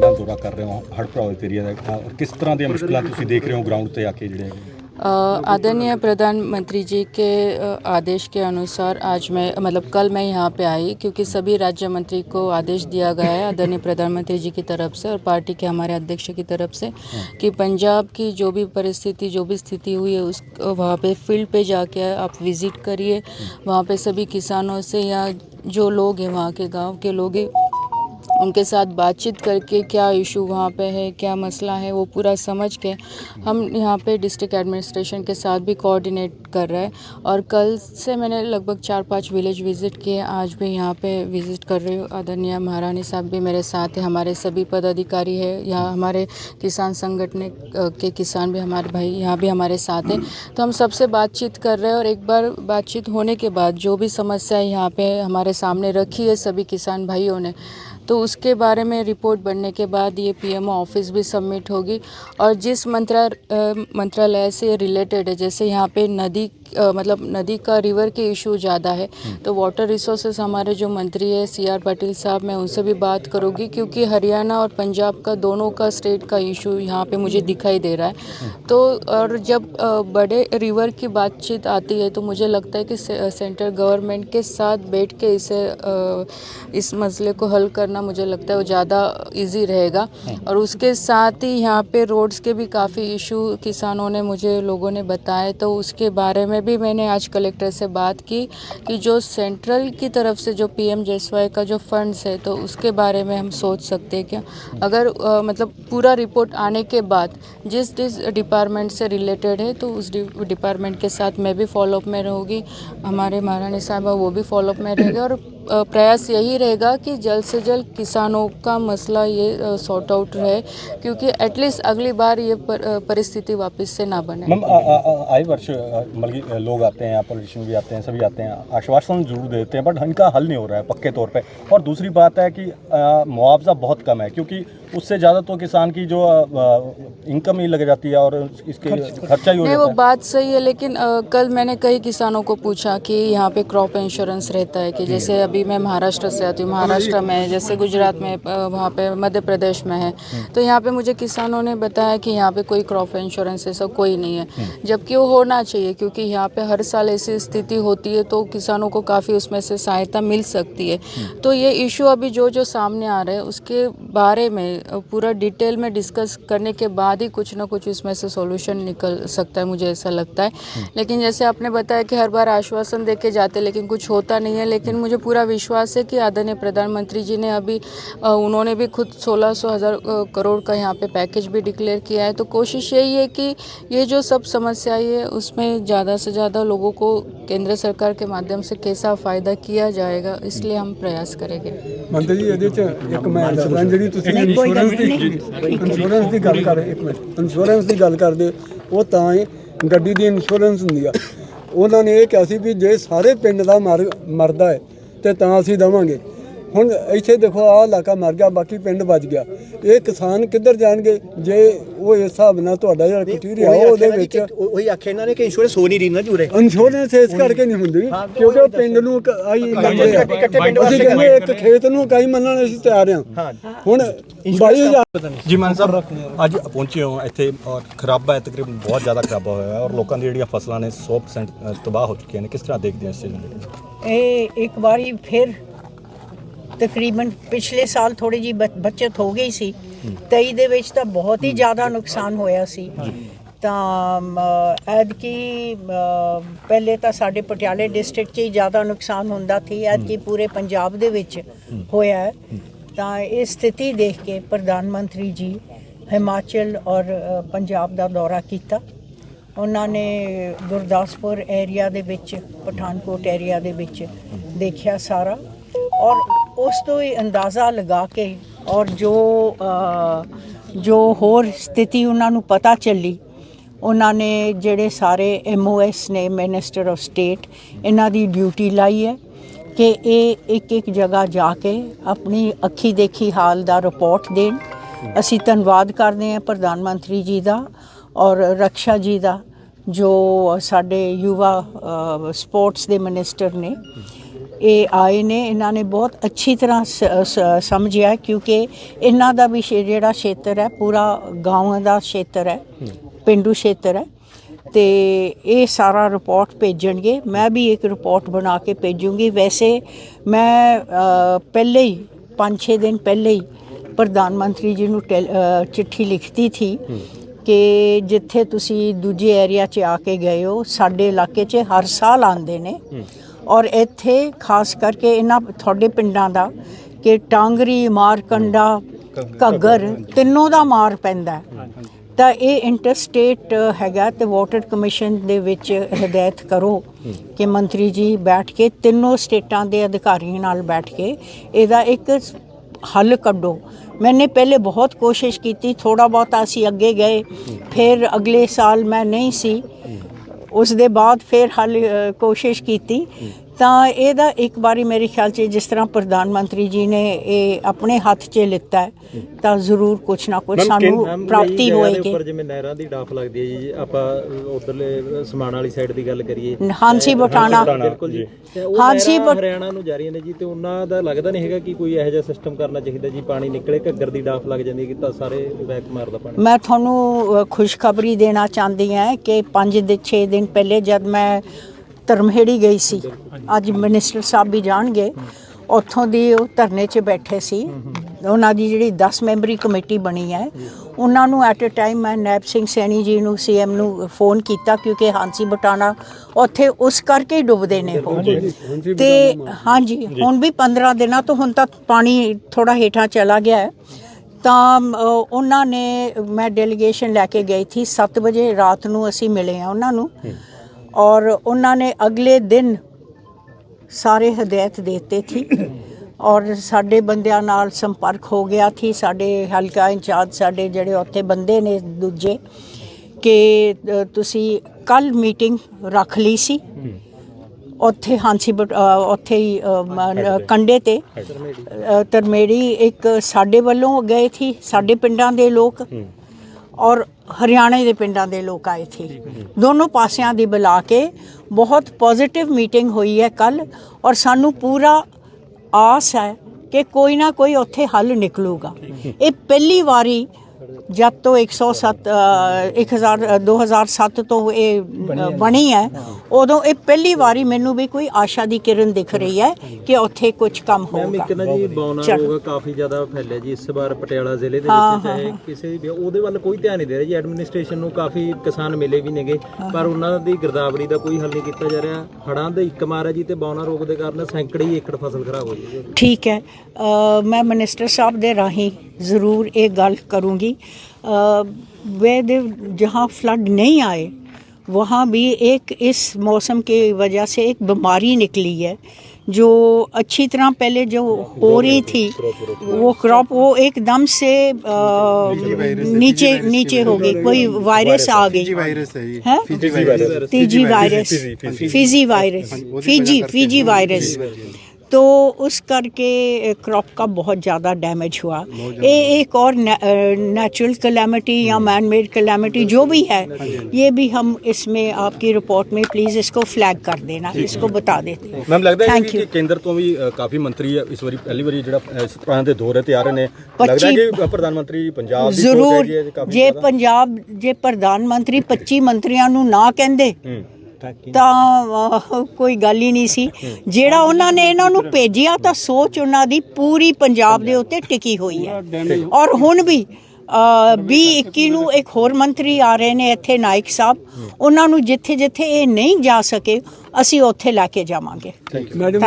ਪ੍ਰਭਾਵਿਤ ਏਰੀਆ ਦਾ ਅ, ਕਿਸ ਤਰ੍ਹਾਂ ਦੀਆਂ ਮੁਸ਼ਕਲਾਂ ਤੁਸੀਂ ਦੇਖ ਰਹੇ ਹੋ ਗਰਾਊਂਡ ਤੇ ਆ ਕੇ ਜਿਹੜੇ ਹੈਗੇ? अ, आदरणीय प्रधानमंत्री जी के अ, आदेश के अनुसार आज मैं मतलब कल मैं यहाँ पे आई क्योंकि सभी राज्य मंत्री को आदेश दिया गया है आदरणीय प्रधानमंत्री जी की तरफ से और पार्टी के हमारे अध्यक्ष की तरफ से कि पंजाब की जो भी परिस्थिति जो भी स्थिति हुई है उस वहाँ पे फील्ड पे जाके आप विज़िट करिए वहाँ पे सभी किसानों से या जो लोग हैं वहाँ के गांव के लोग हैं उनके साथ बातचीत करके क्या इशू वहाँ पे है, क्या मसला है, वो पूरा समझ के हम यहाँ पे डिस्ट्रिक्ट एडमिनिस्ट्रेशन के साथ भी कोऑर्डिनेट कर रहे हैं। और कल से मैंने लगभग चार पाँच विलेज विज़िट किए, आज भी यहाँ पे विज़िट कर रही हूँ। आदरणीय महारानी साहब भी मेरे साथ हैं, हमारे सभी पदाधिकारी है, यहाँ हमारे किसान संगठन के किसान भी, हमारे भाई यहाँ भी हमारे साथ हैं। तो हम सबसे बातचीत कर रहे हैं और एक बार बातचीत होने के बाद जो भी समस्या यहाँ पे हमारे सामने रखी है सभी किसान भाइयों ने तो उसके बारे में रिपोर्ट बनने के बाद ये पीएमओ ऑफ़िस भी सबमिट होगी और जिस मंत्रा मंत्रालय से रिलेटेड है जैसे यहाँ पे नदी अ, मतलब नदी का रिवर के इशू ज़्यादा है तो वाटर रिसोर्सेज हमारे जो मंत्री है सी आर पाटिल साहब मैं उनसे भी बात करूँगी क्योंकि हरियाणा और पंजाब का दोनों का स्टेट का इशू यहाँ पे मुझे दिखाई दे रहा है। तो और जब बड़े रिवर की बातचीत आती है तो मुझे लगता है कि सेंट्रल गवर्नमेंट के साथ बैठ के इसे इस मसले को हल करना मुझे लगता है वो ज़्यादा इजी रहेगा। और उसके साथ ही यहाँ पे रोड्स के भी काफ़ी इशू किसानों ने मुझे लोगों ने बताए तो उसके बारे में भी मैंने आज कलेक्टर से बात की कि जो सेंट्रल की तरफ़ से जो पीएम जेएसवाई का जो फंड्स है तो उसके बारे में हम सोच सकते हैं क्या? अगर अ, मतलब पूरा रिपोर्ट आने के बाद जिस जिस डिपार्टमेंट से रिलेटेड है तो उस डिपार्टमेंट के साथ मैं भी फॉलोअप में रहूँगी। हमारे महारानी साहब वो भी फॉलोअप में रहेंगे और प्रयास यही रहेगा कि जल्द से जल्द किसानों का मसला ये सॉर्ट आउट रहे क्योंकि एटलीस्ट अगली बार ये पर, परिस्थिति वापस से ना बने। मैम आए वर्ष मतलब लोग आते हैं पॉलिटिशियन भी आते हैं सभी आते हैं आश्वासन ज़रूर देते हैं बट इनका हल नहीं हो रहा है पक्के तौर पे। और दूसरी बात है कि मुआवजा बहुत कम है क्योंकि उससे ज़्यादा तो किसान की जो इनकम ही लग जाती है और इसके खर्चा ही हो नहीं वो बात सही है लेकिन कल मैंने कई किसानों को पूछा कि यहाँ पे क्रॉप इंश्योरेंस रहता है कि जैसे अभी मैं महाराष्ट्र से आती हूँ। महाराष्ट्र में जैसे गुजरात में वहाँ पे मध्य प्रदेश में है। तो यहाँ पे मुझे किसानों ने बताया कि यहाँ पे कोई क्रॉप इंश्योरेंस ऐसा कोई नहीं है। जबकि वो होना चाहिए क्योंकि यहाँ पे हर साल ऐसी स्थिति होती है तो किसानों को काफ़ी उसमें से सहायता मिल सकती है। तो ये इशू अभी जो जो सामने आ रहे हैं उसके बारे में पूरा डिटेल में डिस्कस करने के बाद ही कुछ ना कुछ इसमें से सॉल्यूशन निकल सकता है मुझे ऐसा लगता है। लेकिन जैसे आपने बताया कि हर बार आश्वासन दे के जाते लेकिन कुछ होता नहीं है। लेकिन मुझे पूरा विश्वास है कि आदरणीय प्रधानमंत्री जी ने अभी अ, उन्होंने भी खुद सोलह सौ हज़ार करोड़ का यहाँ पे पैकेज भी डिक्लेयर किया है तो कोशिश यही है कि ये जो सब समस्याएं है उसमें ज़्यादा से ज़्यादा लोगों को केंद्र सरकार के माध्यम से कैसा फ़ायदा किया जाएगा इसलिए हम प्रयास करेंगे ਮੰਤਰੀ ਜੀ ਇਹਦੇ ਚ ਇੱਕ ਮੈਂ ਦੱਸਦਾ ਜਿਹੜੀ ਤੁਸੀਂ ਇੰਸ਼ੋਰੈਂਸ ਦੀ ਇੰਸ਼ੋਰੈਂਸ ਦੀ ਗੱਲ ਕਰ ਇੱਕ ਮਿੰਟ ਇੰਸ਼ੋਰੈਂਸ ਦੀ ਗੱਲ ਕਰਦੇ ਉਹ ਤਾਂ ਹੀ ਗੱਡੀ ਦੀ ਇੰਸ਼ੋਰੈਂਸ ਹੁੰਦੀ ਆ ਉਹਨਾਂ ਨੇ ਇਹ ਕਿਹਾ ਸੀ ਵੀ ਜੇ ਸਾਰੇ ਪਿੰਡ ਦਾ ਮਰ ਮਰਦਾ ਹੈ ਤੇ ਤਾਂ ਅਸੀਂ ਦਵਾਂਗੇ। ਹੁਣ ਇੱਥੇ ਦੇਖੋ ਆਹ ਇਲਾਕਾ ਮਰ ਗਿਆ ਬਾਕੀ ਪਿੰਡ ਬਚ ਗਿਆ। ਇਹ ਕਿਸਾਨ ਕਿੱਧਰ ਜਾਣਗੇ? ਜੇ ਉਹ ਇਸ ਹਿਸਾਬ ਨਾਲ ਤੁਹਾਡਾ ਜਿਹੜਾ ਕਟੀਰੀਆ ਉਹਦੇ ਵਿੱਚ ਉਹੀ ਆਖਿਆ ਇਹਨਾਂ ਨੇ ਕਿ ਇੰਸ਼ੋਰੈਂਸ ਹੋ ਨਹੀਂ ਰਹੀ ਨਾ ਜੁਰੇ। ਇੰਸ਼ੋਰੈਂਸ ਇਸ ਕਰਕੇ ਨਹੀਂ ਹੁੰਦੀ ਕਿਉਂਕਿ ਉਹ ਪਿੰਡ ਨੂੰ ਆਈ ਅਸੀਂ ਵਾਸਤੇ ਕਹਿੰਦੇ ਇੱਕ ਖੇਤ ਨੂੰ ਕਈ ਮੰਨਣ ਅਸੀਂ ਤਿਆਰ ਹਾਂ। ਹੁਣ 22000 ਜੀ ਮਾਨ ਸਾਹਿਬ ਅੱਜ ਪਹੁੰਚੇ ਹੋ ਇੱਥੇ ਔਰ ਖਰਾਬਾ ਹੈ ਤਕਰੀਬਨ ਬਹੁਤ ਜ਼ਿਆਦਾ ਖਰਾਬਾ ਹੋਇਆ ਹੈ ਔਰ ਲੋਕਾਂ ਦੀ ਜਿਹੜੀਆਂ ਫਸਲਾਂ ਨੇ 100% ਤਬਾਹ ਹੋ ਚੁੱਕੀਆਂ ਨੇ। ਕਿਸ ਤਰ੍ਹਾਂ ਦੇਖਦੇ ਹੋ ਇਸ ਚੀਜ਼ ਨੂੰ? ਇਹ ਇੱਕ ਵਾਰੀ ਫਿਰ ਤਕਰੀਬਨ ਪਿਛਲੇ ਸਾਲ ਥੋੜੀ ਜੀ ਬਚਤ ਹੋ ਗਈ ਸੀ। 23 ਦੇ ਵਿੱਚ ਤਾਂ ਬਹੁਤ ਹੀ ਜ਼ਿਆਦਾ ਨੁਕਸਾਨ ਹੋਇਆ ਸੀ। ਤਾਂ ਐਤਕੀ ਪਹਿਲੇ ਤਾਂ ਸਾਡੇ ਪਟਿਆਲੇ ਡਿਸਟ੍ਰਿਕਟ 'ਚ ਹੀ ਜ਼ਿਆਦਾ ਨੁਕਸਾਨ ਹੁੰਦਾ ਸੀ। ਐਤਕੀ ਪੂਰੇ ਪੰਜਾਬ ਦੇ ਵਿੱਚ ਹੋਇਆ ਤਾਂ ਇਹ ਸਥਿਤੀ ਦੇਖ ਕੇ ਪ੍ਰਧਾਨ ਮੰਤਰੀ ਜੀ ਹਿਮਾਚਲ ਔਰ ਪੰਜਾਬ ਦਾ ਦੌਰਾ ਕੀਤਾ। ਉਹਨਾਂ ਨੇ ਗੁਰਦਾਸਪੁਰ ਏਰੀਆ ਦੇ ਵਿੱਚ, ਪਠਾਨਕੋਟ ਏਰੀਆ ਦੇ ਵਿੱਚ ਦੇਖਿਆ ਸਾਰਾ। ਔਰ ਉਸ ਤੋਂ ਹੀ ਅੰਦਾਜ਼ਾ ਲਗਾ ਕੇ ਔਰ ਜੋ ਜੋ ਹੋਰ ਸਥਿਤੀ ਉਹਨਾਂ ਨੂੰ ਪਤਾ ਚੱਲੀ, ਉਹਨਾਂ ਨੇ ਜਿਹੜੇ ਸਾਰੇ ਐਮਓਐਸ ਨੇ ਮਿਨਿਸਟਰ ਆਫ ਸਟੇਟ ਇਹਨਾਂ ਦੀ ਡਿਊਟੀ ਲਾਈ ਹੈ ਕਿ ਇਹ ਇੱਕ ਇੱਕ ਜਗ੍ਹਾ ਜਾ ਕੇ ਆਪਣੀ ਅੱਖੀ ਦੇਖੀ ਹਾਲ ਦਾ ਰਿਪੋਰਟ ਦੇਣ। ਅਸੀਂ ਧੰਨਵਾਦ ਕਰਦੇ ਹਾਂ ਪ੍ਰਧਾਨ ਮੰਤਰੀ ਜੀ ਦਾ ਔਰ ਰਕਸ਼ਾ ਜੀ ਦਾ ਜੋ ਸਾਡੇ ਯੁਵਾ ਸਪੋਰਟਸ ਦੇ ਮਿਨਿਸਟਰ ਨੇ ਇਹ ਆਏ ਨੇ ਇਹਨਾਂ ਨੇ ਬਹੁਤ ਅੱਛੀ ਤਰ੍ਹਾਂ ਸ- ਸ- ਸਮਝਿਆ ਕਿਉਂਕਿ ਇਹਨਾਂ ਦਾ ਵੀ ਸ਼ੇ- ਜਿਹੜਾ ਖੇਤਰ ਹੈ ਪੂਰਾ ਗਾਂਵ ਦਾ ਖੇਤਰ ਹੈ ਪਿੰਡੂ ਖੇਤਰ ਹੈ ਤੇ ਇਹ ਸਾਰਾ ਰਿਪੋਰਟ ਭੇਜਣਗੇ। ਮੈਂ ਵੀ ਇੱਕ ਰਿਪੋਰਟ ਬਣਾ ਕੇ ਭੇਜੂੰਗੀ। ਵੈਸੇ ਮੈਂ ਪਹਿਲੇ ਹੀ 5-6 ਦਿਨ ਪਹਿਲੇ ਹੀ ਪ੍ਰਧਾਨ ਮੰਤਰੀ ਜੀ ਨੂੰ ਚਿੱਠੀ ਲਿਖਤੀ ਥੀ ਕਿ ਜਿੱਥੇ ਤੁਸੀਂ ਦੂਜੇ ਏਰੀਆ 'ਚ ਆ ਕੇ ਗਏ ਹੋ ਸਾਡੇ ਇਲਾਕੇ 'ਚ ਹਰ ਸਾਲ ਆਉਂਦੇ ਨੇ। ਔਰ ਇੱਥੇ ਖਾਸ ਕਰਕੇ ਇਹਨਾਂ ਤੁਹਾਡੇ ਪਿੰਡਾਂ ਦਾ ਕਿ ਟਾਂਗਰੀ, ਮਾਰਕੰਡਾ, ਘੱਗਰ, ਤਿੰਨੋਂ ਦਾ ਮਾਰ ਪੈਂਦਾ ਤਾਂ ਇਹ ਇੰਟਰਸਟੇਟ ਹੈਗਾ ਤੇ ਵਾਟਰ ਕਮਿਸ਼ਨ ਦੇ ਵਿੱਚ ਹਦਾਇਤ ਕਰੋ ਕਿ ਮੰਤਰੀ ਜੀ ਬੈਠ ਕੇ ਤਿੰਨੋਂ ਸਟੇਟਾਂ ਦੇ ਅਧਿਕਾਰੀਆਂ ਨਾਲ ਬੈਠ ਕੇ ਇਹਦਾ ਇੱਕ ਹੱਲ ਕੱਢੋ। ਮੈਨੇ ਪਹਿਲੇ ਬਹੁਤ ਕੋਸ਼ਿਸ਼ ਕੀਤੀ ਥੋੜਾ ਬਹੁਤ ਅਸੀਂ ਅੱਗੇ ਗਏ। ਫਿਰ ਅਗਲੇ ਸਾਲ ਮੈਂ ਨਹੀਂ ਸੀ। ਉਸ ਦੇ ਬਾਅਦ ਫਿਰ ਹੱਲ ਕੋਸ਼ਿਸ਼ ਕੀਤੀ। ਤਾਂ ਇਹਦਾ ਇੱਕ ਵਾਰੀ ਮੇਰੇ ਖਿਆਲ 'ਚ ਜਿਸ ਤਰ੍ਹਾਂ ਪ੍ਰਧਾਨ ਮੰਤਰੀ ਜੀ ਨੇ ਇਹ ਆਪਣੇ ਹੱਥ 'ਚ ਲਿੱਤਾ ਤਾਂ ਜ਼ਰੂਰ ਕੁਛ ਨਾ ਕੁਛ ਸਾਨੂੰ ਪ੍ਰਾਪਤੀ ਹੋਏਗੀ। ਉੱਪਰ ਜਿਵੇਂ ਨਹਿਰਾਂ ਦੀ ਡਾਫ ਲੱਗਦੀ ਹੈ ਜੀ ਆਪਾਂ ਉਧਰਲੇ ਸਮਾਨ ਵਾਲੀ ਸਾਈਡ ਦੀ ਗੱਲ ਕਰੀਏ। ਹਾਂਸੀ ਬਟਾਣਾ ਬਿਲਕੁਲ ਜੀ। ਹਾਂਸੀ ਹਰਿਆਣਾ ਨੂੰ ਜਾ ਰਹੀਆਂ ਨੇ ਜੀ ਤੇ ਉਹਨਾਂ ਦਾ ਲੱਗਦਾ ਨਹੀਂ ਹੈਗਾ ਕਿ ਕੋਈ ਇਹੋ ਜਿਹਾ ਸਿਸਟਮ ਕਰਨਾ ਚਾਹੀਦਾ ਜੀ ਪਾਣੀ ਨਿਕਲੇ ਘੱਗਰ ਦੀ ਡਾਫ ਲੱਗ ਜਾਂਦੀ ਹੈ ਕਿ ਤਾਂ ਸਾਰੇ ਬੈਕ ਮਾਰਦਾ ਪਾਣੀ। ਮੈਂ ਤੁਹਾਨੂੰ ਖੁਸ਼ਖਬਰੀ ਦੇਣਾ ਚਾਹੁੰਦੀ ਹਾਂ ਕਿ 5 ਦੇ 6 ਦਿਨ ਪਹਿਲੇ ਜਦ ਮੈਂ ਧਰਮਹੇੜੀ ਗਈ ਸੀ। ਅੱਜ ਮਿਨਿਸਟਰ ਸਾਹਿਬ ਵੀ ਜਾਣਗੇ। ਉੱਥੋਂ ਦੀ ਉਹ ਧਰਨੇ 'ਚ ਬੈਠੇ ਸੀ। ਉਹਨਾਂ ਦੀ ਜਿਹੜੀ 10 ਮੈਂਬਰੀ ਕਮੇਟੀ ਬਣੀ ਹੈ। ਉਹਨਾਂ ਨੂੰ ਐਟ ਅ ਟਾਈਮ ਮੈਂ ਨੈਬ ਸਿੰਘ ਸੈਣੀ ਜੀ ਨੂੰ ਸੀਐਮ ਨੂੰ ਫੋਨ ਕੀਤਾ ਕਿਉਂਕਿ ਹਾਂਸੀ ਬਟਾਣਾ ਉੱਥੇ ਉਸ ਕਰਕੇ ਹੀ ਡੁੱਬਦੇ ਨੇ ਉਹ। ਤੇ ਹਾਂਜੀ ਹੁਣ ਵੀ 15 ਦਿਨਾਂ ਤੋਂ ਹੁਣ ਤੱਕ ਪਾਣੀ ਥੋੜਾ ਹੇਠਾਂ ਚਲਾ ਗਿਆ ਹੈ। ਤਾਂ ਉਹਨਾਂ ਨੇ ਮੈਂ ਡੈਲੀਗੇਸ਼ਨ ਲੈ ਕੇ ਗਈ ਥੀ। 7 ਵਜੇ ਰਾਤ ਨੂੰ ਅਸੀਂ ਮਿਲੇ ਆ ਉਹਨਾਂ ਨੂੰ। ਔਰ ਉਹਨਾਂ ਨੇ ਅਗਲੇ ਦਿਨ ਸਾਰੇ ਹਦਾਇਤ ਦੇਤੇ ਥੀ ਔਰ ਸਾਡੇ ਬੰਦਿਆਂ ਨਾਲ ਸੰਪਰਕ ਹੋ ਗਿਆ ਥੀ ਸਾਡੇ ਹਲਕਾ ਇੰਚਾਰਜ ਸਾਡੇ ਜਿਹੜੇ ਉੱਥੇ ਬੰਦੇ ਨੇ ਦੂਜੇ ਕਿ ਤੁਸੀਂ ਕੱਲ ਮੀਟਿੰਗ ਰੱਖ ਲਈ ਸੀ। ਉੱਥੇ ਹਾਂਸੀ ਉੱਥੇ ਹੀ ਕੰਡੇ ਤੇ ਤਰਮੇੜੀ ਇੱਕ ਸਾਡੇ ਵੱਲੋਂ ਗਏ ਥੀ ਸਾਡੇ ਪਿੰਡਾਂ ਦੇ ਲੋਕ। ਔਰ ਹਰਿਆਣੇ ਦੇ ਪਿੰਡਾਂ ਦੇ ਲੋਕ ਆਏ ਸੀ। ਦੋਨੋਂ ਪਾਸਿਆਂ ਦੀ ਬੁਲਾ ਕੇ ਬਹੁਤ ਪੋਜ਼ਿਟਿਵ ਮੀਟਿੰਗ ਹੋਈ ਹੈ ਕੱਲ ਔਰ ਸਾਨੂੰ ਪੂਰਾ ਆਸ ਹੈ ਕਿ ਕੋਈ ਨਾ ਕੋਈ ਉੱਥੇ ਹੱਲ ਨਿਕਲੂਗਾ। ਇਹ ਪਹਿਲੀ ਵਾਰੀ ਜਦ ਤੋਂ 107 ਅ, 1000 ਅ, 2007 ਤੋਂ ਇਹ ਬਣੀ ਹੈ। ਉਦੋਂ ਇਹ ਪਹਿਲੀ ਵਾਰੀ ਮੈਨੂੰ ਵੀ ਕੋਈ ਆਸ਼ਾ ਦੀ ਕਿਰਨ ਦਿਖ ਰਹੀ ਹੈ ਕਿ ਉੱਥੇ ਕੁਝ ਕੰਮ ਮੈਮ ਹੋਊਗਾ। ਇੱਕ ਕਾਫੀ ਜ਼ਿਆਦਾ ਫੈਲਿਆ ਜੀ ਇਸ ਵਾਰ ਪਟਿਆਲਾ ਜ਼ਿਲ੍ਹੇ ਵੱਲ ਕੋਈ ਧਿਆਨ ਜੀ। ਐਡਮਿਨਿਸਟ੍ਰੇਸ਼ਨ ਕਿਸਾਨ ਮਿਲੇ ਵੀ ਨੇਗੇ ਪਰ ਉਹਨਾਂ ਦੀ ਗਿਰਦਾਵਰੀ ਦਾ ਕੋਈ ਹੱਲ ਨਹੀਂ ਕੀਤਾ ਜਾ ਰਿਹਾ। ਹੜਾਂ ਇੱਕ ਮਾਰ ਜੀ ਤੇ ਬੌਨਾ ਰੋਗ ਦੇ ਕਾਰਨ ਸੈਂਕੜੀ ਏਕੜ ਫਸਲ ਖਰਾਬ ਹੋ ਗਈ ਠੀਕ ਹੈ। ਮੈਂ ਮਨਿਸਟਰ ਸਾਹਿਬ ਦੇ ਰਾਹੀਂ ਜ਼ਰੂਰ ਇਹ ਗੱਲ ਕਰੂੰਗੀ। ਵੇ ਦੇ ਜਹਾਂ ਫਲੱਡ ਨਹੀਂ ਆਏ वहाँ भी एक इस मौसम की वजह से एक बीमारी निकली है जो अच्छी तरह पहले जो हो रही थी वो क्रॉप वो एकदम से अ, नीचे नीचे हो गई कोई वायरस आ गई। है तीजी virus Fiji virus. Fiji virus. Fiji virus. Fiji Fiji virus. तो उस करके क्रॉप का बहुत ज़्यादा डैमेज हुआ ये एक और नेचुरल कलेमिटी या मैन मेड कलेमिटी जो भी है ये भी हम इसमें आपकी रिपोर्ट में प्लीज़ इसको फ्लैग कर देना इसको बता देते ਮੈਮ ਲੱਗਦਾ ਹੈ Thank ਕਿ you. ਕੇਂਦਰ ਤੋਂ ਵੀ ਅ, ਕਾਫੀ ਮੰਤਰੀ ਇਸ ਵਾਰੀ ਪਹਿਲੀ ਵਾਰੀ ਜਿਹੜਾ ਅ, ਇਸ ਤਰ੍ਹਾਂ ਦੇ ਦੌਰੇ ਤੇ ਆ ਰਹੇ ਨੇ ਲੱਗਦਾ ਹੈ ਕਿ ਪ੍ਰਧਾਨ ਮੰਤਰੀ ਪੰਜਾਬ ਦੀ ਸੋਚ ਜ਼ਰੂਰ ਹੈਗੀ ਹੈ ਕਾਫੀ ਜੇ ਜ਼ਿਆਦਾ। ਪੰਜਾਬ ਜੇ ਪ੍ਰਧਾਨ ਮੰਤਰੀ 25 ਮੰਤਰੀਆਂ ਨੂੰ ਨਾ ਕਹਿੰਦੇ ਹੂੰ। ਤਾਂ ਅਹ, ਕੋਈ ਗੱਲ ਹੀ ਨਹੀਂ ਸੀ। ਜਿਹੜਾ ਉਹਨਾਂ ਨੇ ਇਹਨਾਂ ਨੂੰ ਭੇਜਿਆ ਤਾਂ ਸੋਚ ਉਹਨਾਂ ਦੀ ਪੂਰੀ ਪੰਜਾਬ ਦੇ ਉੱਤੇ ਟਿਕੀ ਹੋਈ ਹੈ। ਔਰ ਹੁਣ ਵੀ ਵੀ 21 ਨੂੰ ਇੱਕ ਹੋਰ ਮੰਤਰੀ ਆ ਰਹੇ ਨੇ ਇੱਥੇ ਨਾਇਕ ਸਾਹਿਬ। ਉਹਨਾਂ ਨੂੰ ਜਿੱਥੇ ਜਿੱਥੇ ਇਹ ਨਹੀਂ ਜਾ ਸਕੇ ਅਸੀਂ ਉੱਥੇ ਲੈ ਕੇ ਜਾਵਾਂਗੇ। ਮੈਡਮ